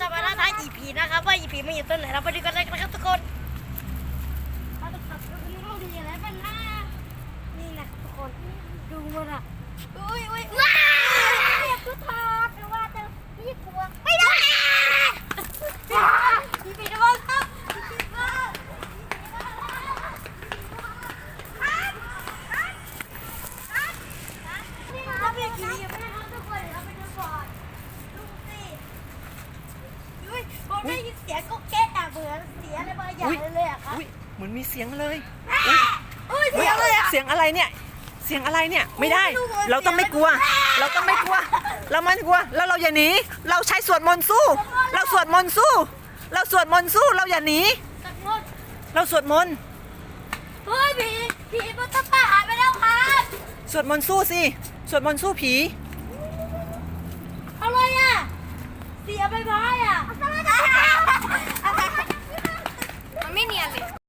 จะมาล่าท้าอีผีนะครับว่าอีผีมันอยู่ตรงไหนเราไปดูกันเลยนะครับทุกคนเราจะขับรถนี้ห้องดีอะไรบ้างนะนี่นะครับทุกคนดูมันอะอุ้ยอุ้ยว้าวเรียกทุกทางหรือว่าจะพี่กลัวไม่ได้อีผีระวังครับอีผีระวังนี่เราเรียกผีอยู่ไม่ได้ครับทุกคนเดี๋ยวเราไปดูก่อนดูสิ อุ้ยผม ได้ยินเสียงก็แก้เหมือนเสียงอะไรบางอย่างเลยอะครับอุ้ยเหมือนมีเสียงเลยอุ้ยเฮ้เสียยงเลยอะ เสียงอะไรเนี่ย เสียงอะไรเนี่ย ไม่ได้เราต้องไม่กลัว เราต้องไม่กลัว เราไม่กลัว แล้วเราอย่าหนี เราใช้สวดมนต์สู้ เราสวดมนต์สู้ เราสวดมนต์สู้ เราอย่าหนีสักหมดเราสวดมนต์ เฮ้ยผีผีมันต้องป่าหายไปแล้วครับสวดมนต์สู้สิ สวดมนต์สู้ผี อะไรอะเสียใบไม้อะ ไม่เนียนเลย